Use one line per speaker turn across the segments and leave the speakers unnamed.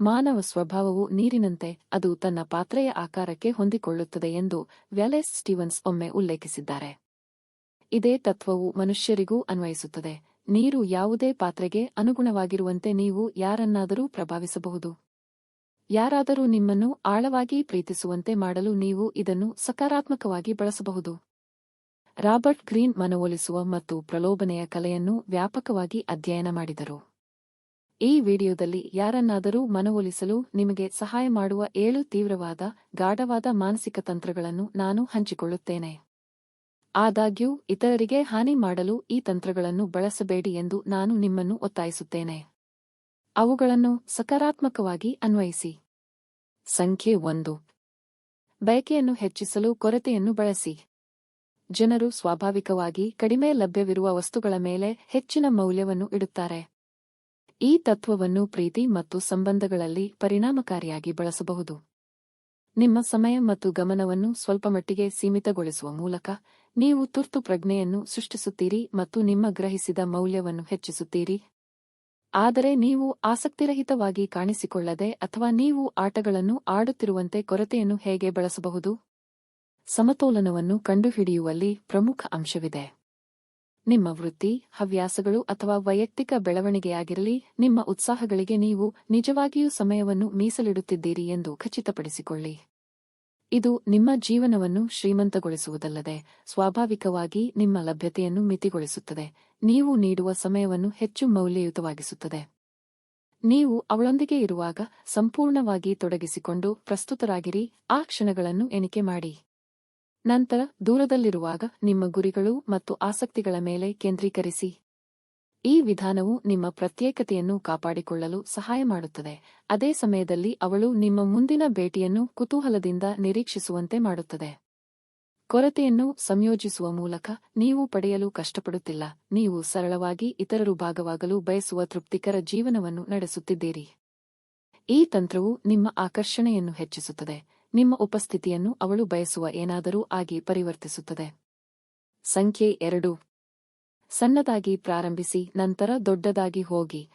ಮಾನವ ಸ್ವಭಾವವು ನೀರಿನಂತೆ ಅದು ತನ್ನ ಪಾತ್ರೆಯ ಆಕಾರಕ್ಕೆ ಹೊಂದಿಕೊಳ್ಳುತ್ತದೆ ಎಂದು ವ್ಯಾಲೆಸ್ ಸ್ಟೀವನ್ಸ್ ಒಮ್ಮೆ ಉಲ್ಲೇಖಿಸಿದ್ದಾರೆ. ಇದೇ ತತ್ವವು ಮನುಷ್ಯರಿಗೂ ಅನ್ವಯಿಸುತ್ತದೆ. ನೀರು ಯಾವುದೇ ಪಾತ್ರೆಗೆ ಅನುಗುಣವಾಗಿರುವಂತೆ ನೀವು ಯಾರನ್ನಾದರೂ ಪ್ರಭಾವಿಸಬಹುದು. ಯಾರಾದರೂ ನಿಮ್ಮನ್ನು ಆಳವಾಗಿ ಪ್ರೀತಿಸುವಂತೆ ಮಾಡಲು ನೀವು ಇದನ್ನು ಸಕಾರಾತ್ಮಕವಾಗಿ ಬಳಸಬಹುದು. ರಾಬರ್ಟ್ ಗ್ರೀನ್ ಮನವೊಲಿಸುವ ಮತ್ತು ಪ್ರಲೋಭನೆಯ ಕಲೆಯನ್ನು ವ್ಯಾಪಕವಾಗಿ ಅಧ್ಯಯನ ಮಾಡಿದರು. ಈ ವಿಡಿಯೋದಲ್ಲಿ ಯಾರನ್ನಾದರೂ ಮನವೊಲಿಸಲು ನಿಮಗೆ ಸಹಾಯ ಮಾಡುವ ಏಳು ತೀವ್ರವಾದ, ಗಾಢವಾದ ಮಾನಸಿಕ ತಂತ್ರಗಳನ್ನು ನಾನು ಹಂಚಿಕೊಳ್ಳುತ್ತೇನೆ. ಆದಾಗ್ಯೂ, ಇತರರಿಗೆ ಹಾನಿ ಮಾಡಲು ಈ ತಂತ್ರಗಳನ್ನು ಬಳಸಬೇಡಿ ಎಂದು ನಾನು ನಿಮ್ಮನ್ನು ಒತ್ತಾಯಿಸುತ್ತೇನೆ. ಅವುಗಳನ್ನು ಸಕಾರಾತ್ಮಕವಾಗಿ ಅನ್ವಯಿಸಿ. ಸಂಖ್ಯೆ ಒಂದು. ಬಯಕೆಯನ್ನು ಹೆಚ್ಚಿಸಲು ಕೊರತೆಯನ್ನು ಬಳಸಿ. ಜನರು ಸ್ವಾಭಾವಿಕವಾಗಿ ಕಡಿಮೆ ಲಭ್ಯವಿರುವ ವಸ್ತುಗಳ ಮೇಲೆ ಹೆಚ್ಚಿನ ಮೌಲ್ಯವನ್ನು ಇಡುತ್ತಾರೆ. ಈ ತತ್ವವನ್ನು ಪ್ರೀತಿ ಮತ್ತು ಸಂಬಂಧಗಳಲ್ಲಿ ಪರಿಣಾಮಕಾರಿಯಾಗಿ ಬಳಸಬಹುದು. ನಿಮ್ಮ ಸಮಯ ಮತ್ತು ಗಮನವನ್ನು ಸ್ವಲ್ಪಮಟ್ಟಿಗೆ ಸೀಮಿತಗೊಳಿಸುವ ಮೂಲಕ ನೀವು ತುರ್ತು ಪ್ರಜ್ಞೆಯನ್ನು ಸೃಷ್ಟಿಸುತ್ತೀರಿ ಮತ್ತು ನಿಮ್ಮ ಗ್ರಹಿಸಿದ ಮೌಲ್ಯವನ್ನು ಹೆಚ್ಚಿಸುತ್ತೀರಿ. ಆದರೆ ನೀವು ಆಸಕ್ತಿರಹಿತವಾಗಿ ಕಾಣಿಸಿಕೊಳ್ಳದೆ ಅಥವಾ ನೀವು ಆಟಗಳನ್ನು ಆಡುತ್ತಿರುವಂತೆ ಕೊರತೆಯನ್ನು ಹೇಗೆ ಬಳಸಬಹುದು? ಸಮತೋಲನವನ್ನು ಕಂಡುಹಿಡಿಯುವಲ್ಲಿ ಪ್ರಮುಖ ಅಂಶವಿದೆ. ನಿಮ್ಮ ವೃತ್ತಿ, ಹವ್ಯಾಸಗಳು ಅಥವಾ ವೈಯಕ್ತಿಕ ಬೆಳವಣಿಗೆಯಾಗಿರಲಿ, ನಿಮ್ಮ ಉತ್ಸಾಹಗಳಿಗೆ ನೀವು ನಿಜವಾಗಿಯೂ ಸಮಯವನ್ನು ಮೀಸಲಿಡುತ್ತಿದ್ದೀರಿ ಎಂದು ಖಚಿತಪಡಿಸಿಕೊಳ್ಳಿ. ಇದು ನಿಮ್ಮ ಜೀವನವನ್ನು ಶ್ರೀಮಂತಗೊಳಿಸುವುದಲ್ಲದೆ, ಸ್ವಾಭಾವಿಕವಾಗಿ ನಿಮ್ಮ ಲಭ್ಯತೆಯನ್ನು ಮಿತಿಗೊಳಿಸುತ್ತದೆ. ನೀವು ನೀಡುವ ಸಮಯವನ್ನು ಹೆಚ್ಚು ಮೌಲ್ಯಯುತವಾಗಿಸುತ್ತದೆ. ನೀವು ಅವಳೊಂದಿಗೆ ಇರುವಾಗ ಸಂಪೂರ್ಣವಾಗಿ ತೊಡಗಿಸಿಕೊಂಡು ಪ್ರಸ್ತುತರಾಗಿರಿ, ಆ ಕ್ಷಣಗಳನ್ನು ಎಣಿಕೆ ಮಾಡಿ. ನಂತರ ದೂರದಲ್ಲಿರುವಾಗ ನಿಮ್ಮ ಗುರಿಗಳು ಮತ್ತು ಆಸಕ್ತಿಗಳ ಮೇಲೆ ಕೇಂದ್ರೀಕರಿಸಿ. ಈ ವಿಧಾನವು ನಿಮ್ಮ ಪ್ರತ್ಯೇಕತೆಯನ್ನು ಕಾಪಾಡಿಕೊಳ್ಳಲು ಸಹಾಯ ಮಾಡುತ್ತದೆ. ಅದೇ ಸಮಯದಲ್ಲಿ ಅವಳು ನಿಮ್ಮ ಮುಂದಿನ ಭೇಟಿಯನ್ನು ಕುತೂಹಲದಿಂದ ನಿರೀಕ್ಷಿಸುವಂತೆ ಮಾಡುತ್ತದೆ. ಕೊರತೆಯನ್ನು ಸಂಯೋಜಿಸುವ ಮೂಲಕ ನೀವು ಪಡೆಯಲು ಕಷ್ಟಪಡುತ್ತಿಲ್ಲ. ನೀವು ಸರಳವಾಗಿ ಇತರರು ಭಾಗವಾಗಲು ಬಯಸುವ ತೃಪ್ತಿಕರ ಜೀವನವನ್ನು ನಡೆಸುತ್ತಿದ್ದೀರಿ. ಈ ತಂತ್ರವು ನಿಮ್ಮ ಆಕರ್ಷಣೆಯನ್ನು ಹೆಚ್ಚಿಸುತ್ತದೆ. ನಿಮ್ಮ ಉಪಸ್ಥಿತಿಯನ್ನು ಅವಳು ಬಯಸುವ ಏನಾದರೂ ಆಗಿ ಪರಿವರ್ತಿಸುತ್ತದೆ. ಸಂಖ್ಯೆ ಎರಡು. ಸಣ್ಣದಾಗಿ ಪ್ರಾರಂಭಿಸಿ, ನಂತರ ದೊಡ್ಡದಾಗಿ ಹೋಗಿ.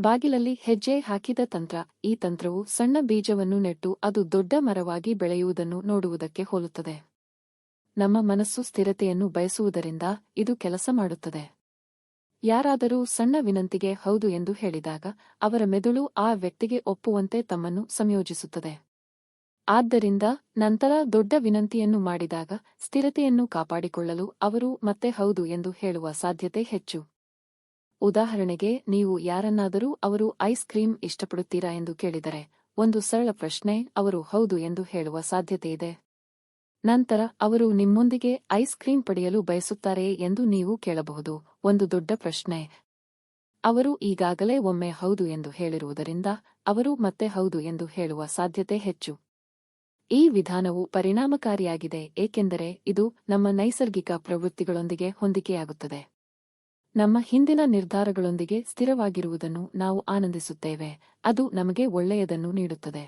ಬಾಗಿಲಲ್ಲಿ ಹೆಜ್ಜೆ ಹಾಕಿದ ತಂತ್ರ, ಈ ತಂತ್ರವು ಸಣ್ಣ ಬೀಜವನ್ನು ನೆಟ್ಟು ಅದು ದೊಡ್ಡ ಮರವಾಗಿ ಬೆಳೆಯುವುದನ್ನು ನೋಡುವುದಕ್ಕೆ ಹೋಲುತ್ತದೆ. ನಮ್ಮ ಮನಸ್ಸು ಸ್ಥಿರತೆಯನ್ನು ಬಯಸುವುದರಿಂದ ಇದು ಕೆಲಸ ಮಾಡುತ್ತದೆ. ಯಾರಾದರೂ ಸಣ್ಣ ವಿನಂತಿಗೆ ಹೌದು ಎಂದು ಹೇಳಿದಾಗ, ಅವರ ಮೆದುಳು ಆ ವ್ಯಕ್ತಿಗೆ ಒಪ್ಪುವಂತೆ ತಮ್ಮನ್ನು ಸಂಯೋಜಿಸುತ್ತದೆ. ಆದ್ದರಿಂದ ನಂತರ ದೊಡ್ಡ ವಿನಂತಿಯನ್ನು ಮಾಡಿದಾಗ ಸ್ಥಿರತೆಯನ್ನು ಕಾಪಾಡಿಕೊಳ್ಳಲು ಅವರು, ಮತ್ತೆ ಹೌದು ಎಂದು ಹೇಳುವ ಸಾಧ್ಯತೆ ಹೆಚ್ಚು. ಉದಾಹರಣೆಗೆ, ನೀವು ಯಾರನ್ನಾದರೂ ಅವರು ಐಸ್ ಕ್ರೀಂ ಇಷ್ಟಪಡುತ್ತೀರಾ ಎಂದು ಕೇಳಿದರೆ, ಒಂದು ಸರಳ ಪ್ರಶ್ನೆ, ಅವರು ಹೌದು ಎಂದು ಹೇಳುವ ಸಾಧ್ಯತೆಯಿದೆ ನಂತರ, ಅವರು ನಿಮ್ಮೊಂದಿಗೆ ಐಸ್ ಕ್ರೀಂ ಪಡೆಯಲು ಬಯಸುತ್ತಾರೆಯೇ ಎಂದು ನೀವು ಕೇಳಬಹುದು ಒಂದು ದೊಡ್ಡ ಪ್ರಶ್ನೆ. ಅವರು ಈಗಾಗಲೇ ಒಮ್ಮೆ ಹೌದು ಎಂದು ಹೇಳಿರುವುದರಿಂದ, ಅವರು ಮತ್ತೆ ಹೌದು ಎಂದು ಹೇಳುವ ಸಾಧ್ಯತೆ ಹೆಚ್ಚು. ಈ ವಿಧಾನವು ಪರಿಣಾಮಕಾರಿಯಾಗಿದೆ, ಏಕೆಂದರೆ ಇದು ನಮ್ಮ ನೈಸರ್ಗಿಕ ಪ್ರವೃತ್ತಿಗಳೊಂದಿಗೆ ಹೊಂದಿಕೆಯಾಗುತ್ತದೆ. ನಮ್ಮ ಹಿಂದಿನ ನಿರ್ಧಾರಗಳೊಂದಿಗೆ ಸ್ಥಿರವಾಗಿರುವುದನ್ನು ನಾವು ಆನಂದಿಸುತ್ತೇವೆ, ಅದು ನಮಗೆ ಒಳ್ಳೆಯದನ್ನು ನೀಡುತ್ತದೆ.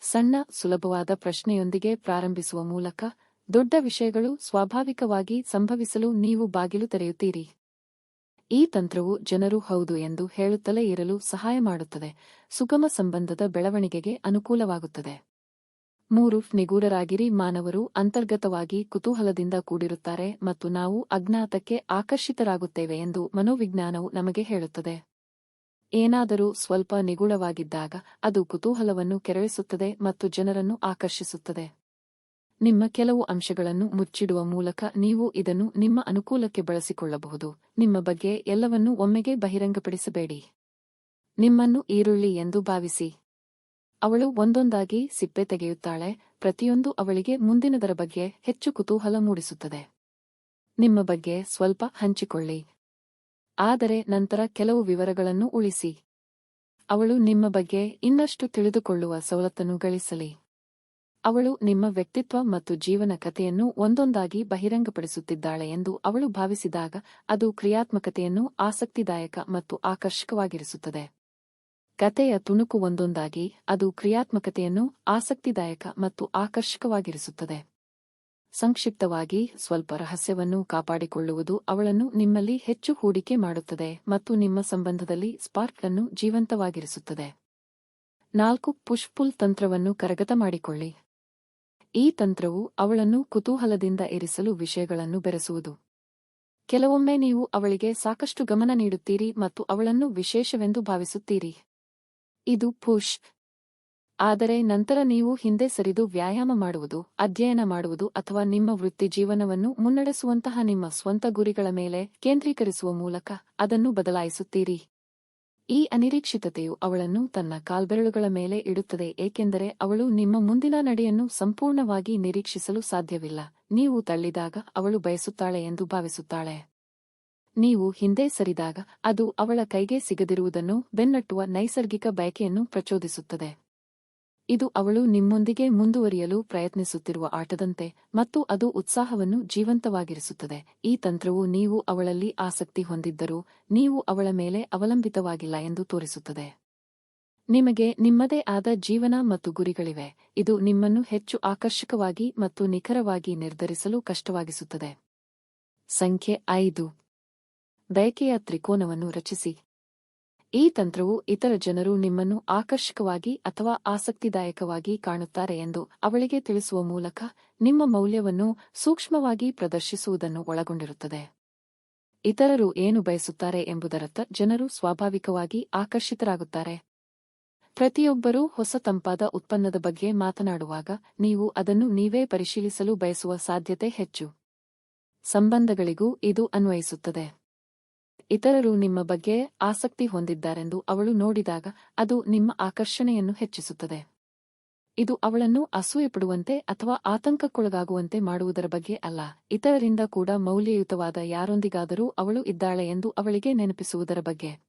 ಸಣ್ಣ, ಸುಲಭವಾದ ಪ್ರಶ್ನೆಯೊಂದಿಗೆ ಪ್ರಾರಂಭಿಸುವ ಮೂಲಕ ದೊಡ್ಡ ವಿಷಯಗಳು ಸ್ವಾಭಾವಿಕವಾಗಿ ಸಂಭವಿಸಲು ನೀವು ಬಾಗಿಲು ತೆರೆಯುತ್ತೀರಿ. ಈ ತಂತ್ರವು ಜನರು ಹೌದು ಎಂದು ಹೇಳುತ್ತಲೇ ಇರಲು ಸಹಾಯ ಮಾಡುತ್ತದೆ, ಸುಗಮ ಸಂಬಂಧದ ಬೆಳವಣಿಗೆಗೆ ಅನುಕೂಲವಾಗುತ್ತದೆ. ಮೂರು, ನಿಗೂಢರಾಗಿರಿ, ಮಾನವರು, ಅಂತರ್ಗತವಾಗಿ ಕುತೂಹಲದಿಂದ ಕೂಡಿರುತ್ತಾರೆ ಮತ್ತು ನಾವು ಅಜ್ಞಾತಕ್ಕೆ ಆಕರ್ಷಿತರಾಗುತ್ತೇವೆ ಎಂದು ಮನೋವಿಜ್ಞಾನವು ನಮಗೆ ಹೇಳುತ್ತದೆ. ಏನಾದರೂ ಸ್ವಲ್ಪ ನಿಗೂಢವಾಗಿದ್ದಾಗ ಅದು ಕುತೂಹಲವನ್ನು ಕೆರಳಿಸುತ್ತದೆ ಮತ್ತು ಜನರನ್ನು ಆಕರ್ಷಿಸುತ್ತದೆ. ನಿಮ್ಮ ಕೆಲವು ಅಂಶಗಳನ್ನು ಮುಚ್ಚಿಡುವ ಮೂಲಕ ನೀವು ಇದನ್ನು ನಿಮ್ಮ ಅನುಕೂಲಕ್ಕೆ ಬಳಸಿಕೊಳ್ಳಬಹುದು. ನಿಮ್ಮ ಬಗ್ಗೆ ಎಲ್ಲವನ್ನೂ ಒಮ್ಮೆಗೆ ಬಹಿರಂಗಪಡಿಸಬೇಡಿ. ನಿಮ್ಮನ್ನು ಈರುಳ್ಳಿ ಎಂದು ಭಾವಿಸಿ. ಅವಳು ಒಂದೊಂದಾಗಿ ಸಿಪ್ಪೆ ತೆಗೆಯುತ್ತಾಳೆ, ಪ್ರತಿಯೊಂದು ಅವಳಿಗೆ ಮುಂದಿನದರ ಬಗ್ಗೆ ಹೆಚ್ಚು ಕುತೂಹಲ ಮೂಡಿಸುತ್ತದೆ. ನಿಮ್ಮ ಬಗ್ಗೆ ಸ್ವಲ್ಪ ಹಂಚಿಕೊಳ್ಳಿ. ಆದರೆ ನಂತರ ಕೆಲವು ವಿವರಗಳನ್ನು ಉಳಿಸಿ. ಅವಳು ನಿಮ್ಮ ಬಗ್ಗೆ ಇನ್ನಷ್ಟು ತಿಳಿದುಕೊಳ್ಳುವ ಸವಲತ್ತನ್ನು ಗಳಿಸಲಿ. ಅವಳು ನಿಮ್ಮ ವ್ಯಕ್ತಿತ್ವ ಮತ್ತು ಜೀವನ ಕಥೆಯನ್ನು ಒಂದೊಂದಾಗಿ ಬಹಿರಂಗಪಡಿಸುತ್ತಿದ್ದಾಳೆ ಎಂದು ಅವಳು ಭಾವಿಸಿದಾಗ ಅದು ಕ್ರಿಯಾತ್ಮಕತೆಯನ್ನು ಆಸಕ್ತಿದಾಯಕ ಮತ್ತು ಆಕರ್ಷಕವಾಗಿರಿಸುತ್ತದೆ. ಕತೆಯ ತುಣುಕು ಒಂದೊಂದಾಗಿ ಅದು ಕ್ರಿಯಾತ್ಮಕತೆಯನ್ನು ಆಸಕ್ತಿದಾಯಕ ಮತ್ತು ಆಕರ್ಷಕವಾಗಿರಿಸುತ್ತದೆ. ಸಂಕ್ಷಿಪ್ತವಾಗಿ ಸ್ವಲ್ಪ ರಹಸ್ಯವನ್ನು ಕಾಪಾಡಿಕೊಳ್ಳುವುದು ಅವಳನ್ನು ನಿಮ್ಮಲ್ಲಿ ಹೆಚ್ಚು ಹೂಡಿಕೆ ಮಾಡುತ್ತದೆ ಮತ್ತು ನಿಮ್ಮ ಸಂಬಂಧದಲ್ಲಿ ಸ್ಪಾರ್ಕ್ ಅನ್ನು ಜೀವಂತವಾಗಿರಿಸುತ್ತದೆ. ನಾಲ್ಕು, ಪುಷ್ಪುಲ್ ತಂತ್ರವನ್ನು ಕರಗತ ಮಾಡಿಕೊಳ್ಳಿ. ಈ ತಂತ್ರವು ಅವಳನ್ನು ಕುತೂಹಲದಿಂದ ಇರಿಸಲು ವಿಷಯಗಳನ್ನು ಬೆರೆಸುವುದು. ಕೆಲವೊಮ್ಮೆ ನೀವು ಅವಳಿಗೆ ಸಾಕಷ್ಟು ಗಮನ ನೀಡುತ್ತೀರಿ ಮತ್ತು ಅವಳನ್ನು ವಿಶೇಷವೆಂದು ಭಾವಿಸುತ್ತೀರಿ. ಇದು ಪುಷ್. ಆದರೆ ನಂತರ ನೀವು ಹಿಂದೆ ಸರಿದು ವ್ಯಾಯಾಮ ಮಾಡುವುದು, ಅಧ್ಯಯನ ಮಾಡುವುದು ಅಥವಾ ನಿಮ್ಮ ವೃತ್ತಿ ಜೀವನವನ್ನು ಮುನ್ನಡೆಸುವಂತಹ ನಿಮ್ಮ ಸ್ವಂತ ಗುರಿಗಳ ಮೇಲೆ ಕೇಂದ್ರೀಕರಿಸುವ ಮೂಲಕ ಅದನ್ನು ಬದಲಾಯಿಸುತ್ತೀರಿ. ಈ ಅನಿರೀಕ್ಷಿತತೆಯು ಅವಳನ್ನು ತನ್ನ ಕಾಲ್ಬೆರಳುಗಳ ಮೇಲೆ ಇಡುತ್ತದೆ, ಏಕೆಂದರೆ ಅವಳು ನಿಮ್ಮ ಮುಂದಿನ ನಡೆಯನ್ನು ಸಂಪೂರ್ಣವಾಗಿ ನಿರೀಕ್ಷಿಸಲು ಸಾಧ್ಯವಿಲ್ಲ. ನೀವು ತಳ್ಳಿದಾಗ ಅವಳು ಬಯಸುತ್ತಾಳೆ ಎಂದು ಭಾವಿಸುತ್ತಾಳೆ. ನೀವು ಹಿಂದೆ ಸರಿದಾಗ ಅದು ಅವಳ ಕೈಗೆ ಸಿಗದಿರುವುದನ್ನು ಬೆನ್ನಟ್ಟುವ ನೈಸರ್ಗಿಕ ಬಯಕೆಯನ್ನು ಪ್ರಚೋದಿಸುತ್ತದೆ. ಇದು ಅವಳು ನಿಮ್ಮೊಂದಿಗೆ ಮುಂದುವರಿಯಲು ಪ್ರಯತ್ನಿಸುತ್ತಿರುವ ಆಟದಂತೆ ಮತ್ತು ಅದು ಉತ್ಸಾಹವನ್ನು ಜೀವಂತವಾಗಿರಿಸುತ್ತದೆ. ಈ ತಂತ್ರವು ನೀವು ಅವಳಲ್ಲಿ ಆಸಕ್ತಿ ಹೊಂದಿದ್ದರೂ ನೀವು ಅವಳ ಮೇಲೆ ಅವಲಂಬಿತವಾಗಿಲ್ಲ ಎಂದು ತೋರಿಸುತ್ತದೆ. ನಿಮಗೆ ನಿಮ್ಮದೇ ಆದ ಜೀವನ ಮತ್ತು ಗುರಿಗಳಿವೆ. ಇದು ನಿಮ್ಮನ್ನು ಹೆಚ್ಚು ಆಕರ್ಷಕವಾಗಿ ಮತ್ತು ನಿಖರವಾಗಿ ನಿರ್ಧರಿಸಲು ಕಷ್ಟವಾಗಿಸುತ್ತದೆ. ಸಂಖ್ಯೆ ಐದು. ಬಯಕೆಯ ತ್ರಿಕೋನವನ್ನು ರಚಿಸಿ. ಈ ತಂತ್ರವು ಇತರ ಜನರು ನಿಮ್ಮನ್ನು ಆಕರ್ಷಕವಾಗಿ ಅಥವಾ ಆಸಕ್ತಿದಾಯಕವಾಗಿ ಕಾಣುತ್ತಾರೆ ಎಂದು ಅವಳಿಗೆ ತಿಳಿಸುವ ಮೂಲಕ ನಿಮ್ಮ ಮೌಲ್ಯವನ್ನು ಸೂಕ್ಷ್ಮವಾಗಿ ಪ್ರದರ್ಶಿಸುವುದನ್ನು ಒಳಗೊಂಡಿರುತ್ತದೆ. ಇತರರು ಏನು ಬಯಸುತ್ತಾರೆ ಎಂಬುದರತ್ತ ಜನರು ಸ್ವಾಭಾವಿಕವಾಗಿ ಆಕರ್ಷಿತರಾಗುತ್ತಾರೆ. ಪ್ರತಿಯೊಬ್ಬರೂ ಹೊಸ ತಂಪಾದ ಉತ್ಪನ್ನದ ಬಗ್ಗೆ ಮಾತನಾಡುವಾಗ ನೀವು ಅದನ್ನು ನೀವೇ ಪರಿಶೀಲಿಸಲು ಬಯಸುವ ಸಾಧ್ಯತೆ ಹೆಚ್ಚು. ಸಂಬಂಧಗಳಿಗೂ ಇದು ಅನ್ವಯಿಸುತ್ತದೆ. ಇತರರು ನಿಮ್ಮ ಬಗ್ಗೆ ಆಸಕ್ತಿ ಹೊಂದಿದ್ದಾರೆಂದು ಅವಳು ನೋಡಿದಾಗ ಅದು ನಿಮ್ಮ ಆಕರ್ಷಣೆಯನ್ನು ಹೆಚ್ಚಿಸುತ್ತದೆ. ಇದು ಅವಳನ್ನು ಅಸೂಯೆಪಡುವಂತೆ ಅಥವಾ ಆತಂಕಕ್ಕೊಳಗಾಗುವಂತೆ ಮಾಡುವುದರ ಬಗ್ಗೆ ಅಲ್ಲ. ಇತರರಿಂದ ಕೂಡ ಮೌಲ್ಯಯುತವಾದ ಯಾರೊಂದಿಗಾದರೂ ಅವಳು ಇದ್ದಾಳೆ ಎಂದು ಅವಳಿಗೆ ನೆನಪಿಸುವುದರ ಬಗ್ಗೆ.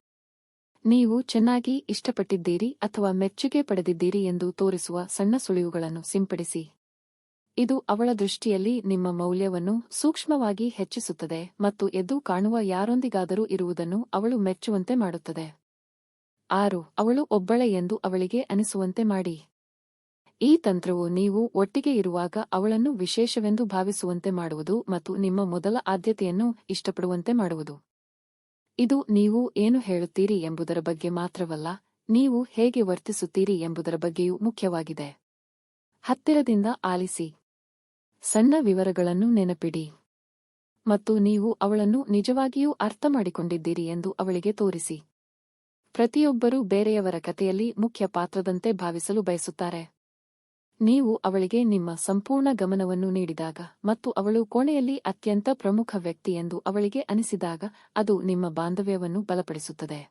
ನೀವು ಚೆನ್ನಾಗಿ ಇಷ್ಟಪಟ್ಟಿದ್ದೀರಿ ಅಥವಾ ಮೆಚ್ಚುಗೆ ಪಡೆದಿದ್ದೀರಿ ಎಂದು ತೋರಿಸುವ ಸಣ್ಣ ಸುಳಿವುಗಳನ್ನು ಸಿಂಪಡಿಸಿ. ಇದು ಅವಳ ದೃಷ್ಟಿಯಲ್ಲಿ ನಿಮ್ಮ ಮೌಲ್ಯವನ್ನು ಸೂಕ್ಷ್ಮವಾಗಿ ಹೆಚ್ಚಿಸುತ್ತದೆ ಮತ್ತು ಎದ್ದು ಕಾಣುವ ಯಾರೊಂದಿಗಾದರೂ ಇರುವುದನ್ನು ಅವಳು ಮೆಚ್ಚುವಂತೆ ಮಾಡುತ್ತದೆ. ಆರು, ಅವಳು ಒಬ್ಬಳೆ ಎಂದು ಅವಳಿಗೆ ಅನಿಸುವಂತೆ ಮಾಡಿ. ಈ ತಂತ್ರವು ನೀವು ಒಟ್ಟಿಗೆ ಇರುವಾಗ ಅವಳನ್ನು ವಿಶೇಷವೆಂದು ಭಾವಿಸುವಂತೆ ಮಾಡುವುದು ಮತ್ತು ನಿಮ್ಮ ಮೊದಲ ಆದ್ಯತೆಯನ್ನು ಇಷ್ಟಪಡುವಂತೆ ಮಾಡುವುದು. ಇದು ನೀವು ಏನು ಹೇಳುತ್ತೀರಿ ಎಂಬುದರ ಬಗ್ಗೆ ಮಾತ್ರವಲ್ಲ, ನೀವು ಹೇಗೆ ವರ್ತಿಸುತ್ತೀರಿ ಎಂಬುದರ ಬಗ್ಗೆಯೂ ಮುಖ್ಯವಾಗಿದೆ. ಹತ್ತಿರದಿಂದ ಆಲಿಸಿ. ಸಣ್ಣ ವಿವರಗಳನ್ನು ನೆನಪಿಡಿ. ಮತ್ತು ನೀವು ಅವಳನ್ನು ನಿಜವಾಗಿಯೂ ಅರ್ಥ ಮಾಡಿಕೊಂಡಿದ್ದೀರಿ ಎಂದು ಅವಳಿಗೆ ತೋರಿಸಿ. ಪ್ರತಿಯೊಬ್ಬರೂ ಬೇರೆಯವರ ಕಥೆಯಲ್ಲಿ ಮುಖ್ಯ ಪಾತ್ರದಂತೆ ಭಾವಿಸಲು ಬಯಸುತ್ತಾರೆ. ನೀವು ಅವಳಿಗೆ ನಿಮ್ಮ ಸಂಪೂರ್ಣ ಗಮನವನ್ನು ನೀಡಿದಾಗ ಮತ್ತು ಅವಳು ಕೋಣೆಯಲ್ಲಿ ಅತ್ಯಂತ ಪ್ರಮುಖ ವ್ಯಕ್ತಿ ಎಂದು ಅವಳಿಗೆ ಅನಿಸಿದಾಗ ಅದು ನಿಮ್ಮ ಬಾಂಧವ್ಯವನ್ನು ಬಲಪಡಿಸುತ್ತದೆ.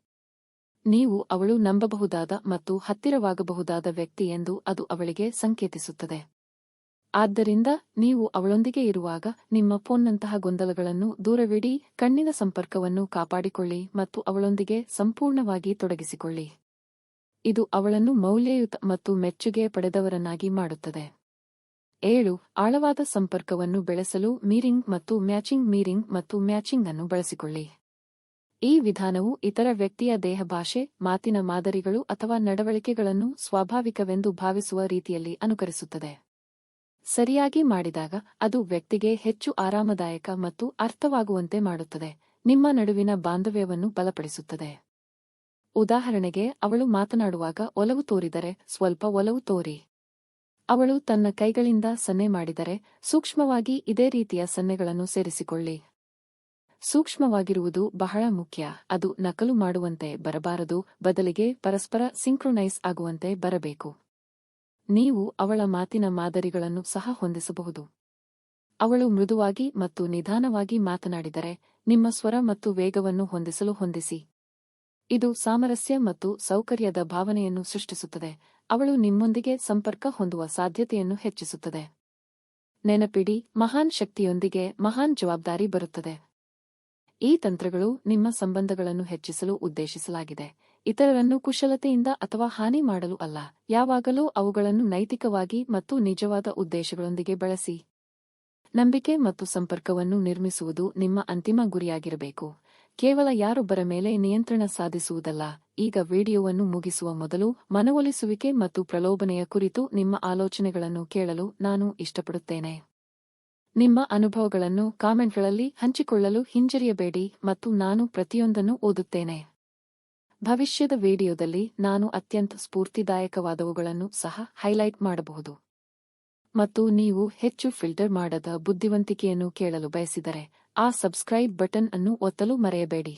ನೀವು ಅವಳು ನಂಬಬಹುದಾದ ಮತ್ತು ಹತ್ತಿರವಾಗಬಹುದಾದ ವ್ಯಕ್ತಿ ಎಂದು ಅದು ಅವಳಿಗೆ ಸಂಕೇತಿಸುತ್ತದೆ. ಆದ್ದರಿಂದ ನೀವು ಅವಳೊಂದಿಗೆ ಇರುವಾಗ ನಿಮ್ಮ ಫೋನ್ನಂತಹ ಗೊಂದಲಗಳನ್ನು ದೂರವಿಡಿ, ಕಣ್ಣಿನ ಸಂಪರ್ಕವನ್ನು ಕಾಪಾಡಿಕೊಳ್ಳಿ ಮತ್ತು ಅವಳೊಂದಿಗೆ ಸಂಪೂರ್ಣವಾಗಿ ತೊಡಗಿಸಿಕೊಳ್ಳಿ. ಇದು ಅವಳನ್ನು ಮೌಲ್ಯಯುತ ಮತ್ತು ಮೆಚ್ಚುಗೆ ಪಡೆದವರನ್ನಾಗಿ ಮಾಡುತ್ತದೆ. ಏಳು, ಆಳವಾದ ಸಂಪರ್ಕವನ್ನು ಬೆಳೆಸಲು ಮೀರಿಂಗ್ ಮತ್ತು ಮ್ಯಾಚಿಂಗ್ ಮೀರಿಂಗ್ ಮತ್ತು ಮ್ಯಾಚಿಂಗ್ ಅನ್ನು ಬಳಸಿಕೊಳ್ಳಿ. ಈ ವಿಧಾನವು ಇತರ ವ್ಯಕ್ತಿಯ ದೇಹಭಾಷೆ ಮಾತಿನ ಮಾದರಿಗಳು ಅಥವಾ ನಡವಳಿಕೆಗಳನ್ನು ಸ್ವಾಭಾವಿಕವೆಂದು ಭಾವಿಸುವ ರೀತಿಯಲ್ಲಿ ಅನುಕರಿಸುತ್ತದೆ. ಸರಿಯಾಗಿ ಮಾಡಿದಾಗ ಅದು ವ್ಯಕ್ತಿಗೆ ಹೆಚ್ಚು ಆರಾಮದಾಯಕ ಮತ್ತು ಅರ್ಥವಾಗುವಂತೆ ಮಾಡುತ್ತದೆ. ನಿಮ್ಮ ನಡುವಿನ ಬಾಂಧವ್ಯವನ್ನು ಬಲಪಡಿಸುತ್ತದೆ. ಉದಾಹರಣೆಗೆ, ಅವಳು ಮಾತನಾಡುವಾಗ ಒಲವು ತೋರಿದರೆ ಸ್ವಲ್ಪ ಒಲವು ತೋರಿ. ಅವಳು ತನ್ನ ಕೈಗಳಿಂದ ಸನ್ನೆ ಮಾಡಿದರೆ ಸೂಕ್ಷ್ಮವಾಗಿ ಇದೇ ರೀತಿಯ ಸನ್ನೆಗಳನ್ನು ಸೇರಿಸಿಕೊಳ್ಳಿ. ಸೂಕ್ಷ್ಮವಾಗಿರುವುದು ಬಹಳ ಮುಖ್ಯ. ಅದು ನಕಲು ಮಾಡುವಂತೆ ಬರಬಾರದು. ಬದಲಿಗೆ ಪರಸ್ಪರ ಸಿಂಕ್ರೊನೈಸ್ ಆಗುವಂತೆ ಬರಬೇಕು. ನೀವು ಅವಳ ಮಾತಿನ ಮಾದರಿಗಳನ್ನು ಸಹ ಹೊಂದಿಸಬಹುದು. ಅವಳು ಮೃದುವಾಗಿ ಮತ್ತು ನಿಧಾನವಾಗಿ ಮಾತನಾಡಿದರೆ, ನಿಮ್ಮ ಸ್ವರ ಮತ್ತು ವೇಗವನ್ನು ಹೊಂದಿಸಲು ಹೊಂದಿಸಿ. ಇದು ಸಾಮರಸ್ಯ ಮತ್ತು ಸೌಕರ್ಯದ ಭಾವನೆಯನ್ನು ಸೃಷ್ಟಿಸುತ್ತದೆ. ಅವಳು ನಿಮ್ಮೊಂದಿಗೆ ಸಂಪರ್ಕ ಹೊಂದುವ ಸಾಧ್ಯತೆಯನ್ನು ಹೆಚ್ಚಿಸುತ್ತದೆ. ನೆನಪಿಡಿ, ಮಹಾನ್ ಶಕ್ತಿಯೊಂದಿಗೆ ಮಹಾನ್ ಜವಾಬ್ದಾರಿ ಬರುತ್ತದೆ. ಈ ತಂತ್ರಗಳು ನಿಮ್ಮ ಸಂಬಂಧಗಳನ್ನು ಹೆಚ್ಚಿಸಲು ಉದ್ದೇಶಿಸಲಾಗಿದೆ. ಇತರರನ್ನು ಕುಶಲತೆಯಿಂದ ಅಥವಾ ಹಾನಿ ಮಾಡಲು ಅಲ್ಲ. ಯಾವಾಗಲೂ ಅವುಗಳನ್ನು ನೈತಿಕವಾಗಿ ಮತ್ತು ನಿಜವಾದ ಉದ್ದೇಶಗಳೊಂದಿಗೆ ಬಳಸಿ. ನಂಬಿಕೆ ಮತ್ತು ಸಂಪರ್ಕವನ್ನು ನಿರ್ಮಿಸುವುದು ನಿಮ್ಮ ಅಂತಿಮ ಗುರಿಯಾಗಿರಬೇಕು. ಕೇವಲ ಯಾರೊಬ್ಬರ ಮೇಲೆ ನಿಯಂತ್ರಣ ಸಾಧಿಸುವುದಲ್ಲ. ಈಗ ವಿಡಿಯೋವನ್ನು ಮುಗಿಸುವ ಮೊದಲು ಮನವೊಲಿಸುವಿಕೆ ಮತ್ತು ಪ್ರಲೋಭನೆಯ ಕುರಿತು ನಿಮ್ಮ ಆಲೋಚನೆಗಳನ್ನು ಕೇಳಲು ನಾನು ಇಷ್ಟಪಡುತ್ತೇನೆ. ನಿಮ್ಮ ಅನುಭವಗಳನ್ನು ಕಾಮೆಂಟ್ಗಳಲ್ಲಿ ಹಂಚಿಕೊಳ್ಳಲು ಹಿಂಜರಿಯಬೇಡಿ ಮತ್ತು ನಾನು ಪ್ರತಿಯೊಂದನ್ನು ಓದುತ್ತೇನೆ. ಭವಿಷ್ಯದ ವಿಡಿಯೋದಲ್ಲಿ ನಾನು ಅತ್ಯಂತ ಸ್ಫೂರ್ತಿದಾಯಕವಾದವುಗಳನ್ನು ಸಹ ಹೈಲೈಟ್ ಮಾಡಬಹುದು. ಮತ್ತು ನೀವು ಹೆಚ್ಚು ಫಿಲ್ಟರ್ ಮಾಡದ ಬುದ್ಧಿವಂತಿಕೆಯನ್ನು ಕೇಳಲು ಬಯಸಿದರೆ ಆ ಸಬ್ಸ್ಕ್ರೈಬ್ ಬಟನ್ ಅನ್ನು ಒತ್ತಲು ಮರೆಯಬೇಡಿ.